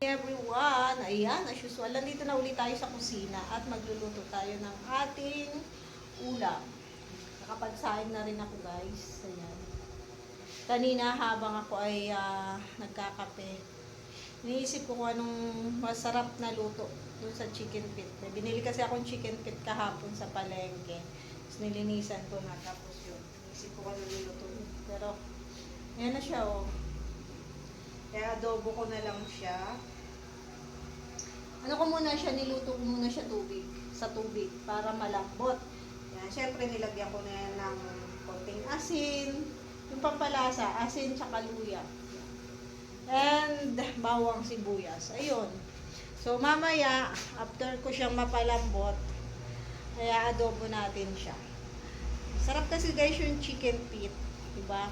everyone! Ayan, as usual, nandito na ulit tayo sa kusina at magluluto tayo ng ating ulam. Nakapagsaing na rin ako guys. Ayan. Kanina habang ako ay ah, nagkakape, iniisip ko kung anong masarap na luto dun sa chicken pit. May Binili kasi akong chicken pit kahapon sa palengke. Tapos nilinisan ko na tapos yun. Iniisip ko kung ano luluto. Pero, ayan na siya oh. Kaya adobo ko na lang siya. Ano ko muna siya, niluto ko muna siya tubig, sa tubig, para malambot. Yan, syempre nilagyan ko na yan ng konting asin, yung pampalasa, asin tsaka luya. And bawang sibuyas. Ayun. So mamaya, after ko siyang mapalambot, kaya adobo natin siya. Sarap kasi guys yung chicken pit, di ba?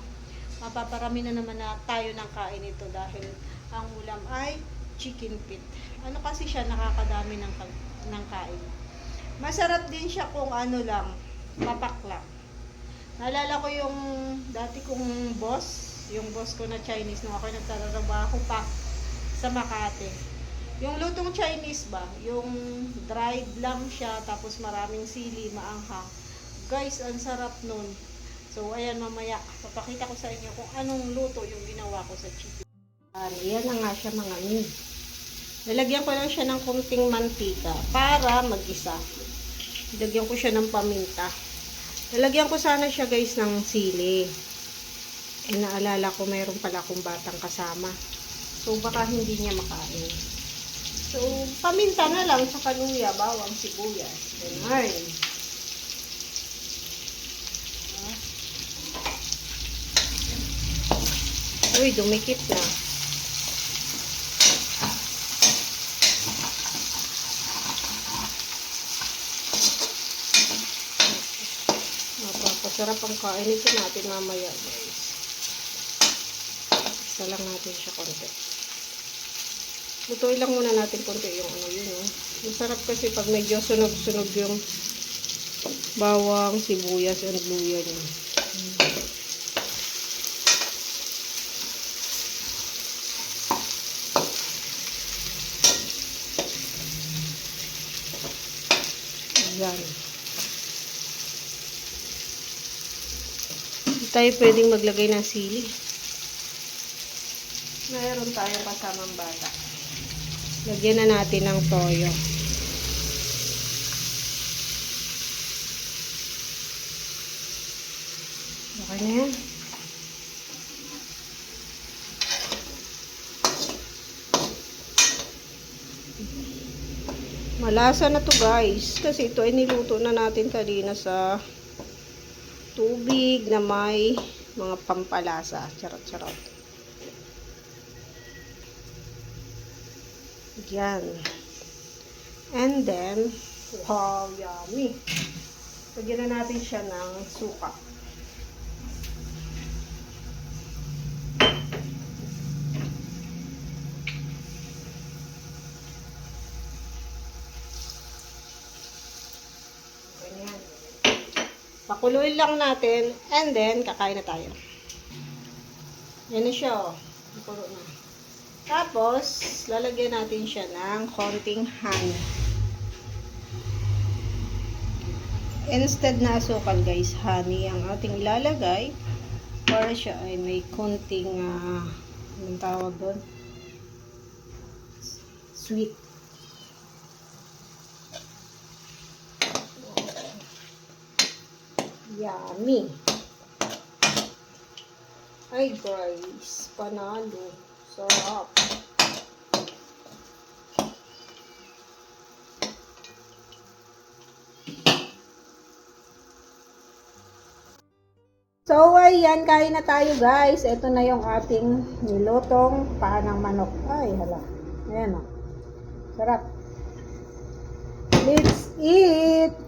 Mapaparami na naman na tayo ng kain ito dahil ang ulam ay chicken pit. Ano kasi siya nakakadami ng, ng kain. Masarap din siya kung ano lang, papak lang. Naalala ko yung dati kong boss, yung boss ko na Chinese nung ako nagtatrabaho pa sa Makati. Yung lutong Chinese ba, yung dried lang siya tapos maraming sili, maanghang. Guys, ang sarap nun. So, ayan mamaya, papakita ko sa inyo kung anong luto yung ginawa ko sa chicken. Yan na nga siya mga min. Lalagyan ko lang siya ng konting mantika para mag-isa. Lalagyan ko siya ng paminta. Lalagyan ko sana siya guys ng sili. Eh, naalala ko mayroon pala akong batang kasama. So, baka hindi niya makain. So, paminta na lang sa kaluya, bawang, sibuyas. Ganyan. Uy, dumikit na. Mapapasarap ang kain ito natin mamaya, guys. Isa lang natin siya konti. Lutuin lang muna natin konti yung ano yun, oh. Masarap kasi pag medyo sunog-sunog yung bawang, sibuyas, and luya niya. Yan. Hindi tayo pwedeng maglagay ng sili. Mayroon tayong kasamang bata. Lagyan na natin ng toyo. Okay na yan. Malasa na to guys. Kasi ito ay niluto na natin kanina sa tubig na may mga pampalasa. Charot-charot. Yan. And then, wow, yummy. Lagyan na natin siya ng suka. Pakuluin lang natin and then kakain na tayo. Yan na siya oh. Nakulo na. Tapos, lalagyan natin siya ng konting honey. Instead na asukal guys, honey ang ating ilalagay para siya ay may konting ah, anong tawag doon? Sweet. Yummy. Ay guys, panalo. Sarap. So, ayan, kain na tayo guys. Ito na yung ating nilotong panang manok. Ay, hala. Ayan o. Sarap. Let's eat!